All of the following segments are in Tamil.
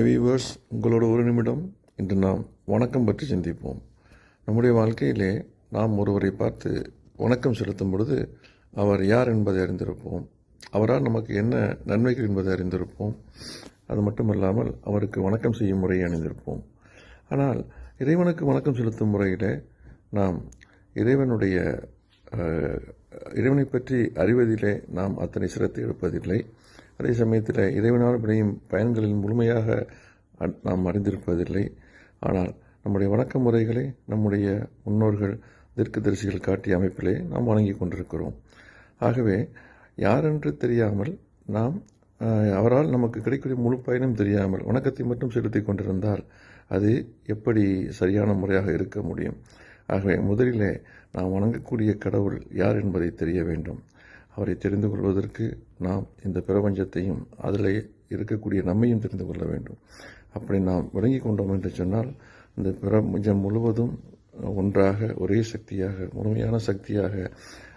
வீவர்ஸ் உங்களோட ஒரு நிமிடம் இன்று நாம் வணக்கம் பற்றி சிந்திப்போம். நம்முடைய வாழ்க்கையிலே நாம் ஒருவரை பார்த்து வணக்கம் செலுத்தும் பொழுது அவர் யார் என்பதை அறிந்திருப்போம். அவரால் நமக்கு என்ன நன்மைகள் என்பதை அறிந்திருப்போம். அது மட்டுமல்லாமல் அவருக்கு வணக்கம் செய்யும் முறையை அணிந்திருப்போம். ஆனால் இறைவனுக்கு வணக்கம் செலுத்தும் முறையிலே நாம் இறைவனுடைய இறைவனை பற்றி அறிவதிலே நாம் அத்தனை சிரத்தை எடுப்பதில்லை. அதே சமயத்தில் இறைவனால் விளையும் பயன்களில் முழுமையாக நாம் அறிந்திருப்பதில்லை. ஆனால் நம்முடைய வணக்க முறைகளை நம்முடைய முன்னோர்கள் தீர்க்கதரிசிகள் காட்டிய அமைப்பிலே நாம் வணங்கி கொண்டிருக்கிறோம். ஆகவே யாரென்று தெரியாமல் நாம் அவரால் நமக்கு கிடைக்கூடிய முழு பயனும் தெரியாமல் வணக்கத்தை மட்டும் செலுத்தி கொண்டிருந்தால் அது எப்படி சரியான முறையாக இருக்க முடியும்? ஆகவே முதலிலே நாம் வணங்கக்கூடிய கடவுள் யார் என்பதை தெரிய வேண்டும். அவரை தெரிந்து கொள்வதற்கு நாம் இந்த பிரபஞ்சத்தையும் அதில் இருக்கக்கூடிய நம்மையும் தெரிந்து கொள்ள வேண்டும். அப்படி நாம் விளங்கி கொண்டோம் என்று சொன்னால் இந்த பிரபஞ்சம் முழுவதும் ஒன்றாக ஒரே சக்தியாக முழுமையான சக்தியாக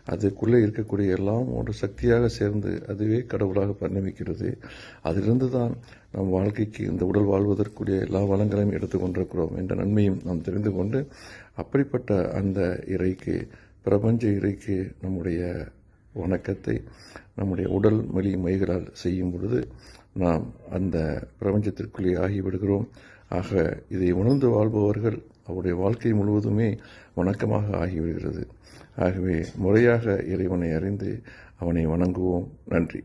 அதுக்குள்ளே இருக்கக்கூடிய எல்லாம் ஒரு சக்தியாக சேர்ந்து அதுவே கடவுளாக பரிணமிக்கிறது. அதிலிருந்து தான் நம் வாழ்க்கைக்கு இந்த உடல் வாழ்வதற்குரிய எல்லா வளங்களையும் எடுத்துக்கொண்டிருக்கிறோம் என்ற நன்மையும் நாம் தெரிந்து கொண்டு அப்படிப்பட்ட அந்த இறைக்கு பிரபஞ்ச இறைக்கு நம்முடைய வணக்கத்தை நம்முடைய உடல் மொழி மைகளால் செய்யும் பொழுது நாம் அந்த பிரபஞ்சத்திற்குள்ளே ஆகிவிடுகிறோம். ஆக இதை உணர்ந்து வாழ்பவர்கள் அவருடைய வாழ்க்கை முழுவதுமே வணக்கமாக ஆகிவிடுகிறது. ஆகவே முறையாக இறைவனை அறிந்து அவனை வணங்குவோம். நன்றி.